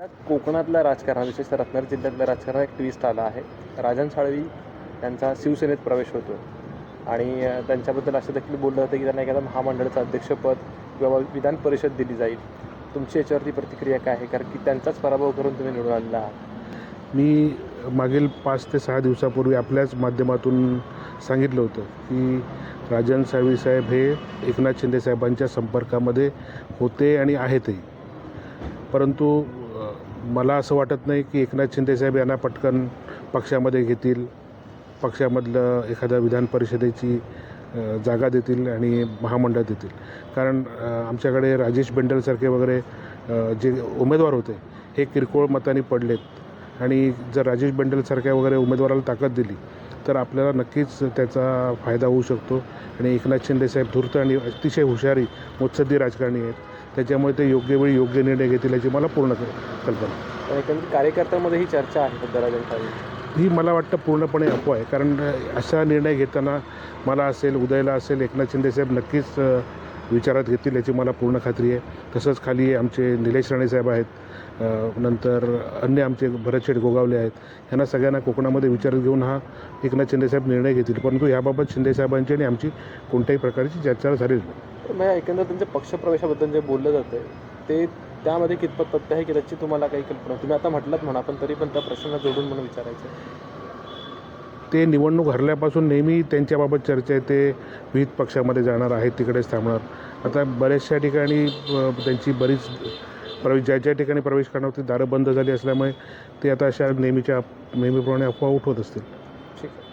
कोकणातल्या राजकारण विशेषतः रत्नागिरी जिल्ह्यातल्या राजकारणात एक ट्विस्ट आला आहे. राजन साळवी यांचा शिवसेनेत प्रवेश होतो. आणि त्यांच्याबद्दल असं देखील बोललं होतं की त्यांना एखादा महामंडळाचं अध्यक्षपद किंवा विधान परिषद दिली जाईल. तुमची याच्यावरती प्रतिक्रिया काय आहे? कारण की त्यांचाच पराभव करून तुम्ही निवडून आलेला आहात. मी मागील पाच ते सहा दिवसापूर्वी आपल्याच माध्यमातून सांगितलं होतं की राजन साळवी साहेब हे एकनाथ शिंदे साहेबांच्या संपर्कामध्ये होते आणि आहेतही. परंतु मला असं वाटत नाही की एकनाथ शिंदे साहेब यांना पटकन पक्षामध्ये घेतील पक्षामधलं एखाद्या विधान परिषदेची जागा देतील आणि महामंडळ देतील. कारण आमच्याकडे राजेश बेंडलसारखे वगैरे जे उमेदवार होते हे किरकोळ मताने पडलेत. आणि जर राजेश बेंडलसारख्या वगैरे उमेदवाराला ताकद दिली तर आपल्याला नक्कीच त्याचा फायदा होऊ शकतो. आणि एकनाथ शिंदे साहेब धूर्त आणि अतिशय हुशारी मुत्सद्दी राजकारणी आहेत. त्याच्यामुळे ते योग्य वेळी योग्य निर्णय घेतील याची मला पूर्ण कल्पना. एकंदरीत कार्यकर्त्यांमध्ये ही चर्चा आहे ही मला वाटतं पूर्णपणे अफवा आहे. कारण असा निर्णय घेताना मला असेल उदयला असेल एकनाथ शिंदे साहेब नक्कीच विचारात घेतील याची मला पूर्ण खात्री आहे. तसंच खाली आमचे निलेश राणे साहेब आहेत नंतर अन्य आमचे भरतशेठ गोगावले आहेत. यांना सगळ्यांना कोकणामध्ये विचारात घेऊन हा एकनाथ शिंदे साहेब निर्णय घेतील. परंतु याबाबत शिंदे साहेबांची आणि आमची कोणत्याही प्रकारची चर्चा झालेली नाही. तर मग एकंदर त्यांच्या पक्षप्रवेशाबद्दल जे बोललं जातं ते त्यामध्ये कितपत तथ्य आहे की त्याची तुम्हाला काही कल्पना तुम्ही आता म्हटलात म्हणा पण तरी पण त्या प्रश्नाला जोडून म्हणून विचारायचं ते निवडणूक हरल्यापासून नेहमी त्यांच्याबाबत चर्चा आहे. ते विविध पक्षामध्ये जाणार आहेत तिकडेच थांबणार. आता बऱ्याचशा ठिकाणी त्यांची बरीच प्रवेश ज्या ज्या ठिकाणी प्रवेश करणार होते दारं बंद झाली असल्यामुळे ते आता अशा नेहमीच्या नेहमीप्रमाणे अफवा उठवत असतील. ठीक आहे.